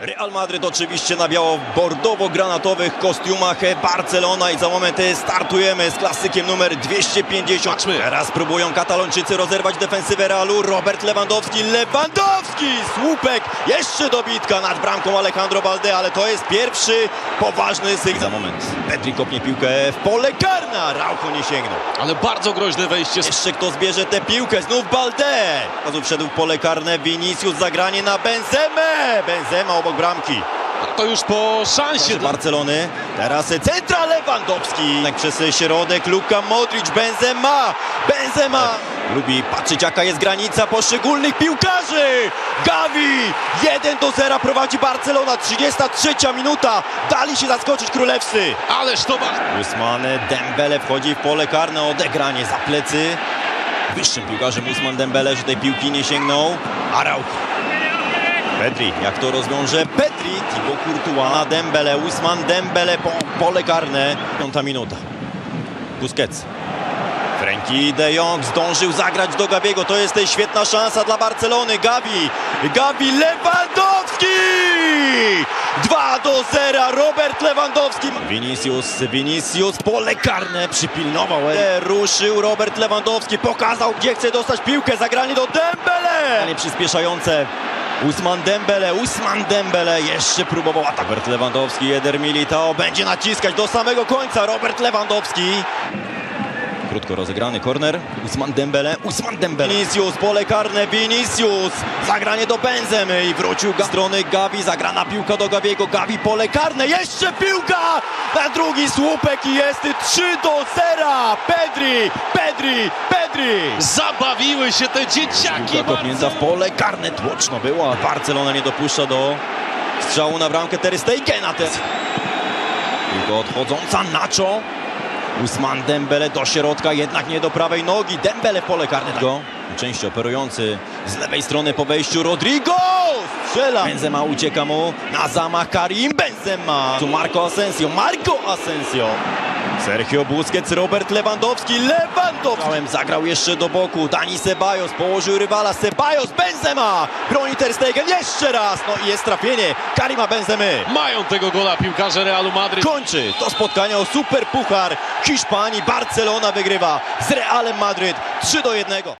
Real Madryt oczywiście na biało-bordowo-granatowych kostiumach Barcelona i za moment e, startujemy z klasykiem numer 250. Patrzmy. Teraz próbują Katalończycy rozerwać defensywę Realu. Robert Lewandowski, Lewandowski! Słupek, jeszcze dobitka nad bramką Alejandro Balde, ale to jest pierwszy poważny sygnał. Za moment Pedri kopnie piłkę w pole karna. Raucho nie sięgnął. Ale bardzo groźne wejście. Jeszcze kto zbierze tę piłkę? Znów Balde! Razu wszedł w pole karne Vinicius, zagranie na Benzemę! Benzema obok bramki. To już po szansie. Dla Barcelony. Teraz centra Lewandowski. Tak Przez środek Luka Modric, Benzema! Benzema! Lubi patrzeć jaka jest granica poszczególnych piłkarzy! Gavi! 1 do 0 prowadzi Barcelona. 33 minuta. Dali się zaskoczyć królewscy. Ależ to ma... Usman Dembele wchodzi w pole karne, odegranie za plecy. Wyższym piłkarzem Usman Dembele, że tej piłki nie sięgnął. Arauch. Pedri, jak to rozwiąże? Pedri, Thibaut Courtois Dembele, Usman Dembele, po, pole karne. Piąta minuta. Busquets. Frenkie de Jong zdążył zagrać do Gabiego. To jest świetna szansa dla Barcelony. Gabi, Gabi Lewandowski! 2 do 0. Robert Lewandowski. Vinicius, Vinicius, pole karne przypilnował. E, Ruszył Robert Lewandowski, pokazał gdzie chce dostać piłkę. Zagranie do Dembele. Przyspieszające. Usman Dembele, Usman Dembele jeszcze próbował atak. Robert Lewandowski, Eder Militao będzie naciskać do samego końca. Robert Lewandowski. Krótko rozegrany korner. Usman Dembele. Usman Dembele. Vinicius, pole karne. Vinicius. Zagranie do Benzemy i wrócił ga- strony Gavi. Zagrana piłka do Gaviego. Gavi pole karne. Jeszcze piłka na drugi słupek i jest 3 do 0. Pedri, Pedri, Pedri. Zabawiły się te dzieciaki. Piłka kopnięta w pole karne. Tłoczno była. Barcelona nie dopuszcza do strzału na bramkę Ter Stegena. Ten. Piłka odchodząca. Nacho. Usman Dembele do środka, jednak nie do prawej nogi. Dembele pole karne. Go. Częściej operujący z lewej strony po wejściu Rodrigo! Strzela! Benzema ucieka mu na zamach Karim Benzema. Tu Marco Asensio, Marco Asensio. Sergio Busquets, Robert Lewandowski, Lewandowski. Zagrał jeszcze do boku, Dani Ceballos położył rywala, Ceballos, Benzema. Broni Ter Stegen jeszcze raz, no i jest trafienie Karima Benzemy. Mają tego gola piłkarze Realu Madryt. Kończy to spotkanie o Super Puchar Hiszpanii. Barcelona wygrywa z Realem Madryt 3 do 1.